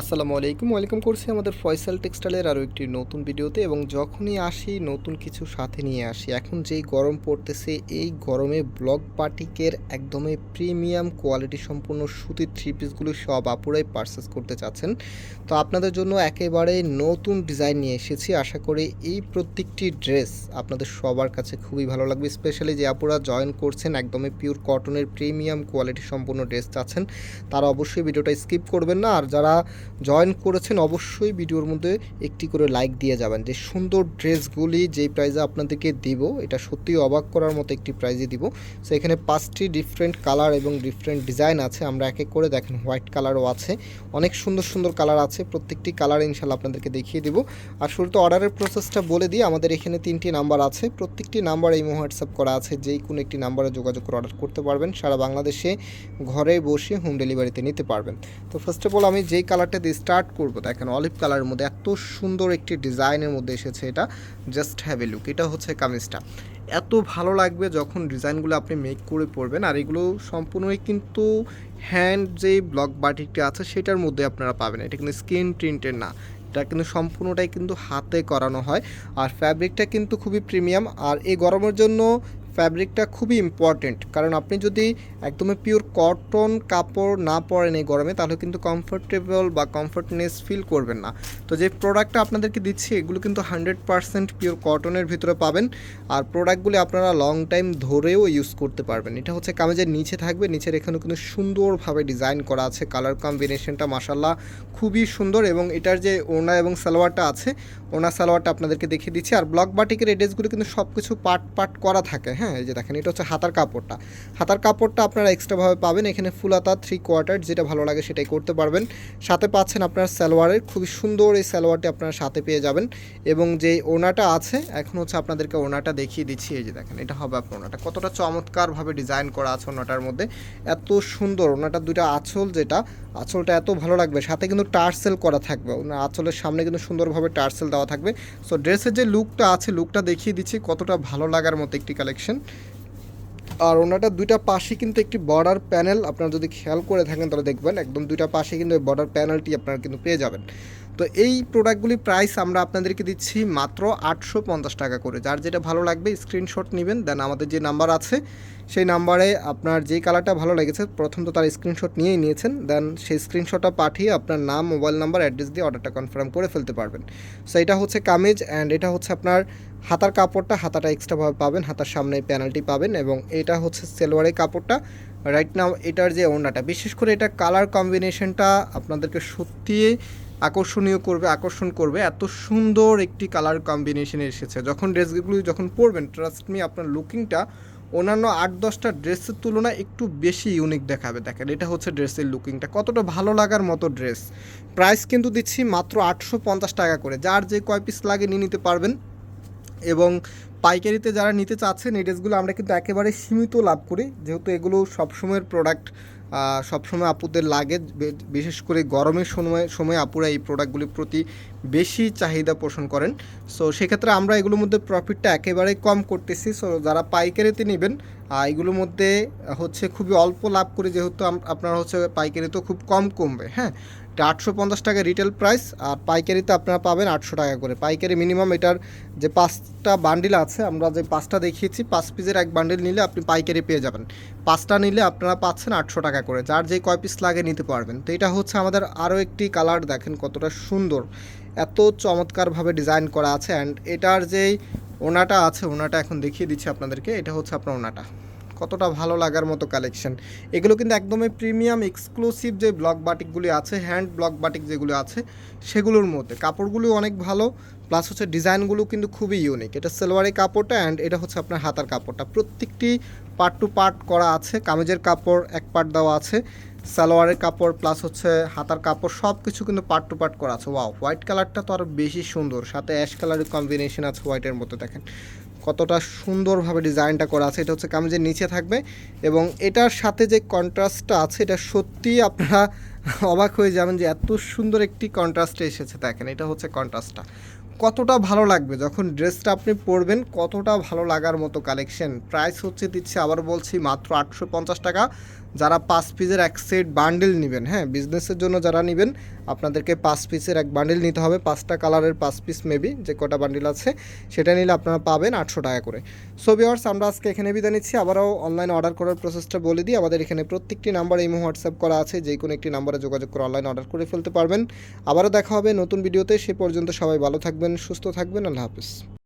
আসসালামু আলাইকুম, ওয়েলকাম করছি আমাদের ফয়সাল টেক্সটাইলের আরও একটি নতুন ভিডিওতে এবং যখনই আসি নতুন কিছু সাথে নিয়ে আসি, এখন যেই গরম পড়তেছে, এই গরমে ব্লক পার্টিকের একদমই প্রিমিয়াম কোয়ালিটি সম্পূর্ণ সুতির থ্রি পিসগুলো সব আপুরাই পারচেস করতে চাচ্ছেন। তো আপনাদের জন্য একেবারে নতুন ডিজাইন নিয়ে এসেছি। আশা করি এই প্রত্যেকটি ড্রেস আপনাদের সবার কাছে খুবই ভালো লাগবে স্পেশালি যে আপুরা জয়েন করছেন, একদমই পিওর কটনের প্রিমিয়াম কোয়ালিটি সম্পূর্ণ ড্রেস চাচ্ছেন, তারা অবশ্যই ভিডিওটা স্কিপ করবেন না। আর যারা জয়েন করেছেন, অবশ্যই ভিডিওর মধ্যে একটি করে লাইক দিয়ে যাবেন। যে সুন্দর ড্রেসগুলি যেই প্রাইজে আপনাদেরকে দিব, এটা সত্যি অবাক করার মতো একটি প্রাইজে দিব। সো এখানে পাঁচটি ডিফারেন্ট কালার এবং ডিফারেন্ট ডিজাইন আছে। আমরা এক এক করে দেখেন হোয়াইট কালারও আছে। অনেক সুন্দর সুন্দর কালার আছে। প্রত্যেকটি কালার ইনশাল্লাহ আপনাদেরকে দেখিয়ে দিব। আর শুরুতে অর্ডারের প্রসেসটা বলে দিই, আমাদের এখানে তিনটি নাম্বার আছে। প্রত্যেকটি নাম্বার এই হোয়াটসঅ্যাপ করা আছে। যেই কোনো একটি নাম্বারে যোগাযোগ করে অর্ডার করতে পারবেন। সারা বাংলাদেশে ঘরে বসে হোম ডেলিভারিতে নিতে পারবেন। তো ফার্স্ট অফ অল আমি যেই কালারটা দিয়ে স্টার্ট করব। দেখেন অলিভ কালারের মধ্যে এত সুন্দর একটি ডিজাইনের মধ্যে এসেছে এটা। জাস্ট হ্যাভ এ লুক এটা হচ্ছে কামিজটা। এত ভালো লাগবে যখন ডিজাইনগুলো আপনি মেক করে পড়বেন আর এগুলো সম্পূর্ণই কিন্তু হ্যান্ড যে ব্লক বাটিকটা আছে, সেটার মধ্যে আপনারা পাবেন। এটা কিন্তু স্কিন প্রিন্টের না। এটা কিন্তু সম্পূর্ণটাই কিন্তু হাতে করানো হয়। আর ফ্যাব্রিকটা কিন্তু খুবই প্রিমিয়াম আর এই গরমের জন্য ফ্যাব্রিকটা খুবই ইম্পর্টেন্ট কারণ আপনি যদি একদমই পিওর কটন কাপড় না পরেন এই গরমে, তাহলে কিন্তু কমফোর্টেবল বা কমফোর্টনেস ফিল করবেন না। তো যে প্রোডাক্টটা আপনাদেরকে দিচ্ছি, এগুলো কিন্তু হান্ড্রেড পারসেন্ট পিওর কটনের ভিতরে পাবেন। আর প্রোডাক্টগুলি আপনারা লং টাইম ধরেও ইউজ করতে পারবেন। এটা হচ্ছে কামেজের নিচে থাকবে, নিচের এখানে কিন্তু সুন্দরভাবে ডিজাইন করা আছে। কালার কম্বিনেশনটা মাসাল্লাহ খুবই সুন্দর এবং এটার যে ওনা এবং সালোয়ারটা আছে ওনা সালোয়ারটা আপনাদেরকে দেখিয়ে দিচ্ছি। আর ব্লক বাটিকের এড্রেসগুলো কিন্তু সব কিছু পার্ট পার্ট করা থাকে হ্যাঁ? এই যে দেখেন, এটা হচ্ছে হাতার কাপড়টা। হাতার কাপড়টা আপনারা এক্সট্রাভাবে পাবেন। এখানে ফুল হাতা থ্রি কোয়ার্টার যেটা ভালো লাগে সেটাই করতে পারবেন। সাথে পাচ্ছেন আপনার সালোয়ারের, খুবই সুন্দর এই সালোয়ারটি আপনারা সাথে পেয়ে যাবেন। এবং যে ওনাটা আছে, এখন হচ্ছে আপনাদেরকে ওনাটা দেখিয়ে দিচ্ছি। এই যে দেখেন, এটা হবে আপনার ওনাটা কতটা চমৎকারভাবে ডিজাইন করা আছে ওনাটার মধ্যে। এত সুন্দর ওনাটার দুইটা আঁচল যেটা, আঁচলটা এত ভালো লাগবে। সাথে কিন্তু টার্সেল করা থাকবে। ওনার আঁচলের সামনে কিন্তু সুন্দরভাবে টার্সেল দেওয়া থাকবে। সো ড্রেসের যে লুকটা আছে লুকটা দেখিয়ে দিচ্ছি। কতটা ভালো লাগার মতো একটি কালেকশন আর ওনাটা দুইটা পাশে কিন্তু একটি বর্ডার প্যানেল আপনারা যদি খেয়াল করে থাকেন তাহলে দেখবেন একদম দুইটা পাশে কিন্তু বর্ডার প্যানেলটি আপনারা কিন্তু পেয়ে যাবেন। তো এই প্রোডাক্টগুলি প্রাইস আমরা আপনাদেরকে দিচ্ছি মাত্র আটশো পঞ্চাশ টাকা করে। যার যেটা ভালো লাগবে স্ক্রিনশট নেবেন দেন আমাদের যে নাম্বার আছে সেই নাম্বারে আপনার যেই কালারটা ভালো লেগেছে, প্রথম তো তার স্ক্রিনশট নিয়েই নিয়েছেন দেন সেই স্ক্রিনশটটা পাঠিয়ে আপনার নাম মোবাইল নাম্বার অ্যাড্রেস দিয়ে অর্ডারটা কনফার্ম করে ফেলতে পারবেন। সো এটা হচ্ছে কামিজ অ্যান্ড এটা হচ্ছে আপনার হাতার কাপড়টা, হাতাটা এক্সট্রাভাবে পাবেন, হাতার সামনে প্যানেলটি পাবেন এবং এটা হচ্ছে সেলোয়ারের কাপড়টা। রাইট নাও এটার যে ওড়নাটা, বিশেষ করে এটা কালার কম্বিনেশনটা আপনাদেরকে সত্যি আকর্ষণীয় করবে, আকর্ষণ করবে। এত সুন্দর একটি কালার কম্বিনেশনে এসেছে। যখন ড্রেসগুলো যখন পরবেন ট্রাস্ট মি আপনার লুকিংটা অন্যান্য আট, দশটা ড্রেসের তুলনায় একটু বেশি ইউনিক দেখাবে। দেখেন, এটা হচ্ছে ড্রেসের লুকিংটা কতটা ভালো লাগার মতো ড্রেস। প্রাইস কিন্তু দিচ্ছি মাত্র আটশো পঞ্চাশ টাকা করে। যার যে কয় পিস লাগে নিয়ে নিতে পারবেন। এবং পাইকারিতে যারা নিতে চাচ্ছেন, এই ড্রেসগুলো আমরা কিন্তু একেবারে সীমিত লাভ করি। যেহেতু এগুলো সবসময়ের প্রোডাক্ট সবসময় আপুদের লাগে। বিশেষ করে গরমের সময় সময় আপুরা এই প্রোডাক্টগুলির প্রতি বেশি চাহিদা পোষণ করেন। সো সেক্ষেত্রে আমরা এগুলোর মধ্যে প্রফিটটা একেবারে কম করতেছি। সো যারা পাইকারিতে নেবেন এগুলোর মধ্যে হচ্ছে খুবই অল্প লাভ করে যেহেতু আপনার হচ্ছে তো খুব কম কমবে হ্যাঁ? এটা আটশো পঞ্চাশ টাকা রিটেল প্রাইস আর পাইকারিতে আপনারা পাবেন আটশো টাকা করে। পাইকারি মিনিমাম এটার যে পাঁচটা বান্ডিল আছে, আমরা যে পাঁচটা দেখিয়েছি, পাঁচ পিসের এক বান্ডিল নিলে আপনি পাইকারি পেয়ে যাবেন। পাঁচটা নিলে আপনারা পাচ্ছেন আটশো টাকা করে, যার যে কয় পিস লাগে নিতে পারবেন। তো এটা হচ্ছে আমাদের আরও একটি কালার দেখেন কতটা সুন্দর। এত চমৎকারভাবে ডিজাইন করা আছে অ্যান্ড এটার যেই ওনাটা আছে, ওনাটা এখন দেখিয়ে দিচ্ছি আপনাদেরকে, এটা হচ্ছে আপনার ওনাটা। কতটা ভালো লাগার মতো কালেকশন এগুলো কিন্তু একদমই প্রিমিয়াম এক্সক্লুসিভ যে ব্লক বাটিকগুলি আছে হ্যান্ড ব্লক বাটিক যেগুলো আছে, সেগুলোর মধ্যে। কাপড়গুলো অনেক ভালো প্লাস হচ্ছে ডিজাইনগুলো কিন্তু খুবই ইউনিক এটা সেলোয়ারের কাপড়টা অ্যান্ড এটা হচ্ছে আপনার হাতার কাপড়টা। প্রত্যেকটি পার্ট টু পার্ট করা আছে, কামিজের কাপড় এক পার্ট দেওয়া আছে। সালোয়ারের কাপড় প্লাস হচ্ছে হাতার কাপড় সব কিছু কিন্তু পার্ট টু পার্ট করা আছে। ওয়াও হোয়াইট কালারটা তো আরও বেশি সুন্দর। সাথে অ্যাশ কালারের কম্বিনেশন আছে হোয়াইটের মতো দেখেন। কতটা সুন্দরভাবে ডিজাইনটা করা আছে। এটা হচ্ছে কামিজের নিচে থাকবে এবং এটার সাথে যে কন্ট্রাস্টটা আছে, এটা সত্যিই আপনারা অবাক হয়ে যাবেন যে এত সুন্দর একটি কন্ট্রাস্টে এসেছে। দেখেন, এটা হচ্ছে কন্ট্রাস্টটা কতটা ভালো লাগবে যখন ড্রেসটা আপনি পরবেন, কতটা ভালো লাগার মতো কালেকশন প্রাইস হচ্ছে দিচ্ছে, আবার বলছি, মাত্র আটশো পঞ্চাশ টাকা। যারা পাঁচ পিসের এক সেট বান্ডেল নেবেন হ্যাঁ বিজনেসের জন্য যারা নেবেন, আপনাদেরকে পাঁচ পিসের এক বান্ডেল নিতে হবে, পাঁচটা কালারের পাঁচ পিস মেবি যে কটা বান্ডেল আছে, সেটা নিলে আপনারা পাবেন আটশো টাকা করে। সো ভিওয়ার্স আমরা আজকে এখানে বিদায় নিচ্ছি। আবারও অনলাইন অর্ডার করার প্রসেসটা বলে দিই। আমাদের এখানে প্রত্যেকটি নাম্বার এই হোয়াটসঅ্যাপ করা আছে, যে কোনো একটি নাম্বারে যোগাযোগ করে অনলাইন অর্ডার করে ফেলতে পারবেন। আবারও দেখা হবে নতুন ভিডিওতে সে পর্যন্ত সবাই ভালো থাকবেন, সুস্থ থাকবেন। আল্লাহ হাফিজ।